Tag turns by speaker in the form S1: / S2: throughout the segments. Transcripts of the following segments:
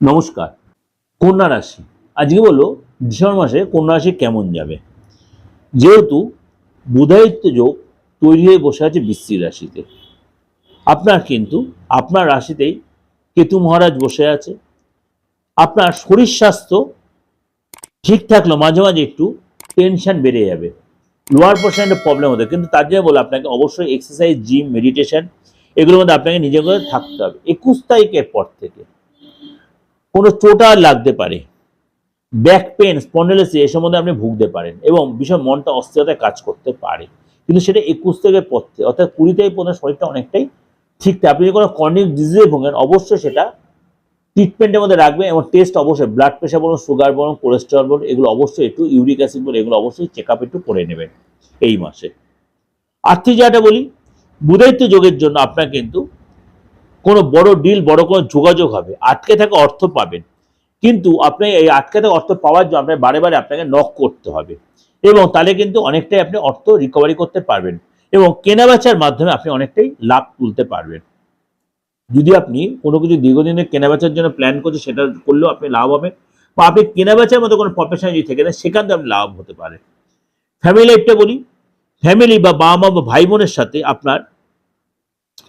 S1: নমস্কার, কন্যা রাশি। আজকে বলো ডিসেম্বর মাসে কন্যা রাশি কেমন যাবে? যেহেতু বুধায়িত্ব যোগ তৈরি হয়ে বসে আছে বৃশ্চিক রাশিতে। আপনার কিন্তু, আপনার রাশিতেই কেতু মহারাজ বসে আছে। আপনার শরীর স্বাস্থ্য ঠিক থাকলেও মাঝে মাঝে একটু টেনশন বেড়ে যাবে। লোয়ার পোর্শনে প্রবলেম হতে, কিন্তু তার জন্য বলে আপনাকে অবশ্যই এক্সারসাইজ জিম মেডিটেশন এগুলোর মধ্যে আপনাকে নিজে করে থাকতে হবে। একুশ তারিখের পর থেকে কোনো চোট লাগতে পারে। ব্যাক পেন স্পন্ডেলেসি এসব মধ্যে আপনি ভুগতে পারেন এবং ভীষণ মনটা অস্থিরতায় কাজ করতে পারে। কিন্তু সেটা একুশ থেকে পথে অর্থাৎ কুড়ি থেকে পনেরো শরীরটা অনেকটাই ঠিক আপনি যদি কোনো কর্নিক ডিজিজে ভোগেন, অবশ্যই সেটা ট্রিটমেন্টের মধ্যে রাখবেন এবং টেস্ট অবশ্যই ব্লাড প্রেশার বলুন সুগার বলুন কোলেস্ট্রল বলুন, এগুলো অবশ্যই একটু ইউরিক অ্যাসিড বলুন, এগুলো অবশ্যই চেক আপ একটু করে নেবেন এই মাসে। আর্থিক জায়গাটা বলি বুধায়িত্ব যোগের জন্য আপনার কিন্তু কোনো বড় ডিল বড় কোনো যোগাযোগ হবে। আটকে থাকা অর্থ পাবেন। কিন্তু আপনি এই আটকে থাকা অর্থ পাওয়ার জন্য আপনার বারে বারে আপনাকে নক করতে হবে। এবং তাহলে কিন্তু অনেকটাই আপনি অর্থ রিকভারি করতে পারবেন। এবং কেনাবেচার মাধ্যমে আপনি অনেকটাই লাভ তুলতে পারবেন। যদি আপনি কোনো কিছু দীর্ঘদিনের কেনাবেচার জন্য প্ল্যান করছেন, সেটা করলেও আপনি লাভ হবেন। বা আপনি কেনাবেচার মতো কোনো প্রফেশন যদি থেকে দেন সেখান থেকে আপনি লাভ হতে পারে। ফ্যামিলি লাইফটা বলি। ফ্যামিলি বা বাবা মা বা ভাই বোনের সাথে আপনার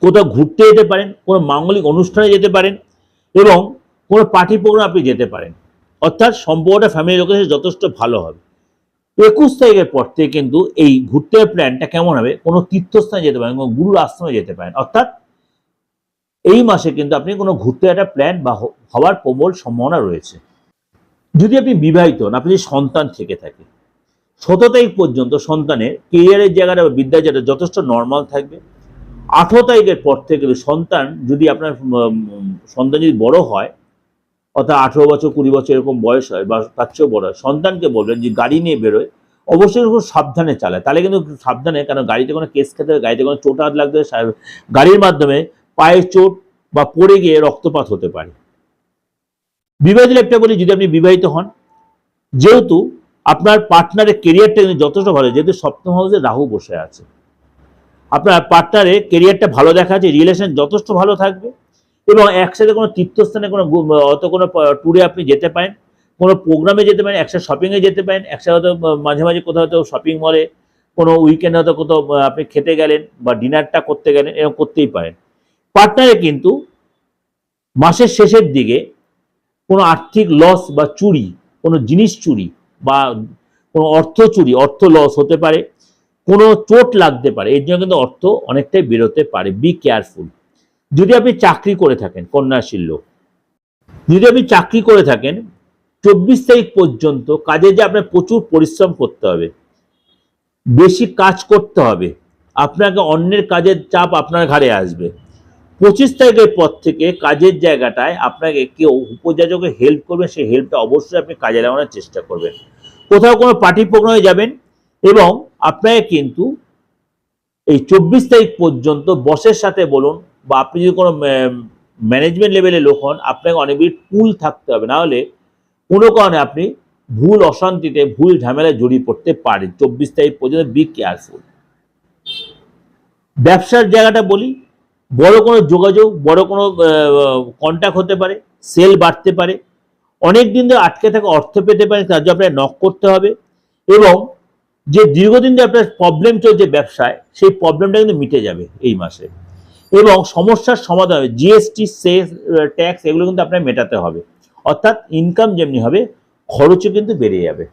S1: কোথাও ঘুরতে যেতে পারেন, কোনো মাঙ্গলিক অনুষ্ঠানে যেতে পারেন এবং কোনো পার্টি প্রোগ্রাম আপনি যেতে পারেন। অর্থাৎ সম্পর্কটা ফ্যামিলি লোকের সাথে যথেষ্ট ভালো হবে। একুশ তারিখের পর থেকে কিন্তু এই ঘুরতে প্ল্যানটা কেমন হবে, কোনো তীর্থস্থানে যেতে পারেন, কোনো গুরুর আশ্রমে যেতে পারেন। অর্থাৎ এই মাসে কিন্তু আপনি কোনো ঘুরতে একটা প্ল্যান বা হওয়ার প্রবল সম্ভাবনা রয়েছে। যদি আপনি বিবাহিত হন, আপনি যদি সন্তান থেকে থাকে সতেরো তারিখ পর্যন্ত সন্তানের কেরিয়ারের জায়গাটা বা বিদ্যার জায়গাটা যথেষ্ট নর্মাল থাকবে। আঠেরো তারিখের পর থেকে সন্তান যদি আপনার সন্তান যদি বড় হয়, অর্থাৎ আঠেরো বছর, কুড়ি বছর এরকম বয়স হয় বা তার চেয়েও বড় হয়, সন্তানকে বলবেন যে গাড়ি নিয়ে বেরোয়, অবশ্যই খুব সাবধানে চালায়। তাহলে কিন্তু সাবধানে কারণ গাড়িতে কোনো কেস খেতে হবে, গাড়িতে কোনো চোট হাত লাগতে গাড়ির মাধ্যমে পায়ে চোট বা পড়ে গিয়ে রক্তপাত হতে পারে। বিবাহিত লাইফটা বলি, যদি আপনি বিবাহিত হন, যেহেতু আপনার পার্টনারের কেরিয়ারটা কিন্তু যথেষ্ট ভালো, যেহেতু সপ্তম হাউসে রাহু বসে আছে। আপনার পার্টনারের কেরিয়ারটা ভালো দেখা যাচ্ছে রিলেশন যথেষ্ট ভালো থাকবে এবং একসাথে কোনো তীর্থস্থানে কোনো অত কোনো ট্যুরে আপনি যেতে পারেন, কোনো প্রোগ্রামে যেতে পারেন, একসাথে শপিংয়ে যেতে পারেন, একসাথে হয়তো মাঝে মাঝে কোথাও হয়তো শপিং মলে কোনো উইকেন্ডে হয়তো কোথাও আপনি খেতে গেলেন বা ডিনারটা করতে গেলেন, এরকম করতেই পারেন। পার্টনারে কিন্তু মাসের শেষের দিকে কোনো আর্থিক লস বা চুরি, কোনো জিনিস চুরি বা কোনো অর্থ চুরি, অর্থ লস হতে পারে। কোনো চোট লাগতে পারে, এর জন্য কিন্তু অর্থ অনেকটাই বেরোতে পারে। বি কেয়ারফুল যদি আপনি চাকরি করে থাকেন, কন্যাশীল লোক, যদি আপনি চাকরি করে থাকেন, চব্বিশ তারিখ পর্যন্ত কাজে যে আপনার প্রচুর পরিশ্রম করতে হবে, বেশি কাজ করতে হবে, আপনাকে অন্যের কাজের চাপ আপনার ঘাড়ে আসবে। পঁচিশ তারিখের পর থেকে কাজের জায়গাটায় আপনাকে কেউ উপযাচকে হেল্প করবে, সেই হেল্পটা অবশ্যই আপনি কাজে লাগানোর চেষ্টা করবেন। কোথাও কোনো পার্টি প্রোগ্রামে যাবেন এবং আপনাকে কিন্তু এই চব্বিশ তারিখ পর্যন্ত বসের সাথে বলুন বা আপনি যদি কোনো ম্যানেজমেন্ট লেভেলে লোক হন, আপনাকে অনেকগুলি কুল থাকতে হবে। নাহলে কোনো কারণে আপনি ভুল অশান্তিতে, ভুল ঝামেলায় জড়িয়ে পড়তে পারেন। চব্বিশ তারিখ পর্যন্ত বি কেয়ারফুল ব্যবসার জায়গাটা বলি, বড় কোনো যোগাযোগ, বড় কোনো কন্ট্যাক্ট হতে পারে সেল বাড়তে পারে। অনেক দিন ধরে আটকে থাকা অর্থ পেতে পারে তার জন্য আপনাকে নক করতে হবে। এবং যে দীর্ঘদিন ধরে আপনার প্রবলেম চলছে ব্যবসায়, সেই প্রবলেমটা কিন্তু মিটে যাবে এই মাসে। এবং সমস্যার সমাধান হবে। জিএসটি সেস ট্যাক্স এগুলো কিন্তু আপনার মেটাতে হবে। অর্থাৎ ইনকাম যেমনি হবে, খরচও কিন্তু বেড়ে যাবে।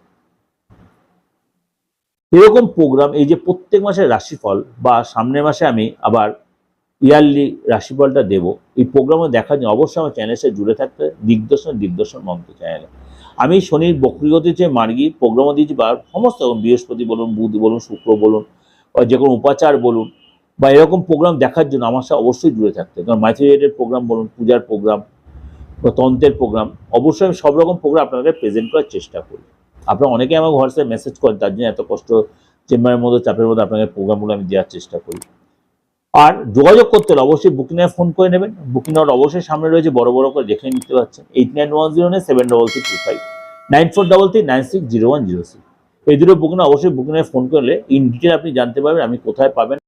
S1: এরকম প্রোগ্রাম এই যে প্রত্যেক মাসের রাশিফল, বা সামনের মাসে আমি আবার ইয়ারলি রাশিফলটা দেব, এই প্রোগ্রামও দেখার জন্য অবশ্যই আমার চ্যানেলের সাথে জুড়ে থাকতে। দিগদর্শন দিগদর্শন মন্ত্র চ্যানেলে আমি শনির বক্রিগতি যে মার্গি প্রোগ্রামও দিয়েছি বা সমস্ত বৃহস্পতি বলুন, বুধ বলুন, শুক্র বলুন, বা যে কোনো উপাচার বলুন, বা এরকম প্রোগ্রাম দেখার জন্য আমার সাথে অবশ্যই জুড়ে থাকতে কারণ মাইথোরিয়েটের প্রোগ্রাম বলুন, পূজার প্রোগ্রাম বা তন্ত্রের প্রোগ্রাম, অবশ্যই আমি সব রকম প্রোগ্রাম আপনাদের প্রেজেন্ট করার চেষ্টা করি। আপনারা অনেকে আমাকে হোয়াটসঅ্যাপ মেসেজ করেন, তার জন্য এত কষ্ট, চেম্বারের মধ্যে, চাপের মধ্যে আপনাদের প্রোগ্রামগুলো আমি দেওয়ার চেষ্টা করি। আর যোগাযোগ করতে হলে অবশ্যই বুকিং ফোন করে নেবেন। বুকিং আউট অবশ্যই সামনে রয়েছে, বড় বড় করে দেখে নিতে পারছেন। Eight nine one zero nine seven double three two five nine four double three nine six zero one zero six এই দুটো বুকিং অবশ্যই বুকিং ফোন করলে ইন ডিটেল আপনি জানতে পারবেন আমি কোথায় পাবেন।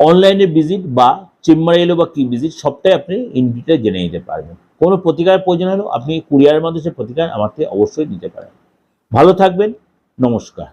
S1: অনলাইনে ভিজিট বা চেম্বারে এলো বা কি ভিজিট সবটাই আপনি ইন ডিটেল জেনে নিতে পারবেন। কোনো প্রতিকার প্রয়োজন হলেও আপনি কুরিয়ারের মাধ্যমে সে প্রতিকার আমাকে অবশ্যই দিতে পারেন। ভালো থাকবেন, নমস্কার।